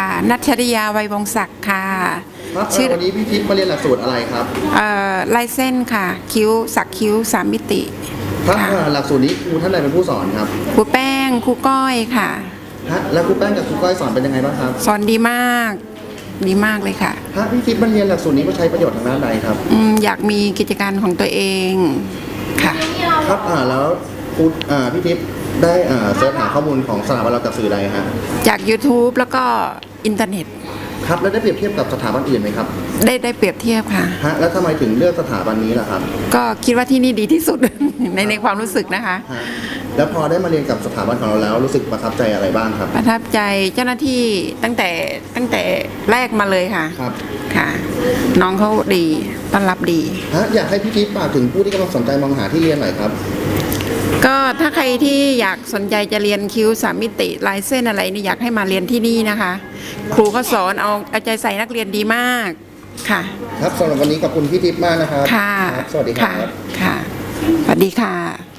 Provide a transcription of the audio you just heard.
อ่านัชริยาวัยวงศักดิ์ค่ะครับชื่อวันนี้พี่ทิพย์มาเรียนหลักสูตรอะไรครับเอ่อลายเส้นค่ะ คิ้วสักคิ้วสามมิติครับค่ะอ่าหลักสูตรนี้ครูท่านใดเป็นผู้สอนครับครูแป้งครูก้อยค่ะ ฮะแล้วครูแป้งกับครูก้อยสอนเป็นยังไงบ้างครับสอนดีมาก ดีมากเลยค่ะฮะพี่ทิพย์มาเรียนหลักสูตรนี้มาใช้ประโยชน์ทางด้านใดครับอืมอยากมีกิจการของตัวเองค่ะ ครับอ่าแล้วครูอ่าพี่ทิพย์ได้อ่าเสิร์ชหาข้อมูลของสถาบันเราจากสื่อใดฮะจาก YouTube แล้วก็ อินเทอร์เน็ต ครับแล้วได้เปรียบเทียบกับสถาบันอื่นไหมครับได้ได้เปรียบเทียบค่ะ ฮะแล้วทำไมถึงเลือกสถาบันนี้ล่ะครับก็คิดว่าที่นี่ดีที่สุด ในในความรู้สึกนะคะ ฮะแล้วพอได้มาเรียนกับสถาบันของเราแล้วรู้สึกประทับใจอะไรบ้างครับประทับใจเจ้าหน้าที่ตั้งแต่ตั้งแต่แรกมาเลยค่ะครับค่ะ น้องเขาดีต้อนรับดี ฮะอยากให้พี่ทิพย์ฝากถึงผู้ที่กำลังสนใจมองหาที่เรียนหน่อยครับ ก็ถ้าใครที่อยากสนใจจะเรียนคิ้วสามมิติลายเส้นอะไรนี่อยากให้มาเรียนที่นี่นะคะ ครูเขาสอนเอาเอาใจใส่นักเรียนดีมากค่ะ ครับสำหรับวันนี้ขอบคุณพี่ทิพย์มากนะครับค่ะครับสวัสดีคค่ะ รับ ค่ะ สวัสดีค่ะ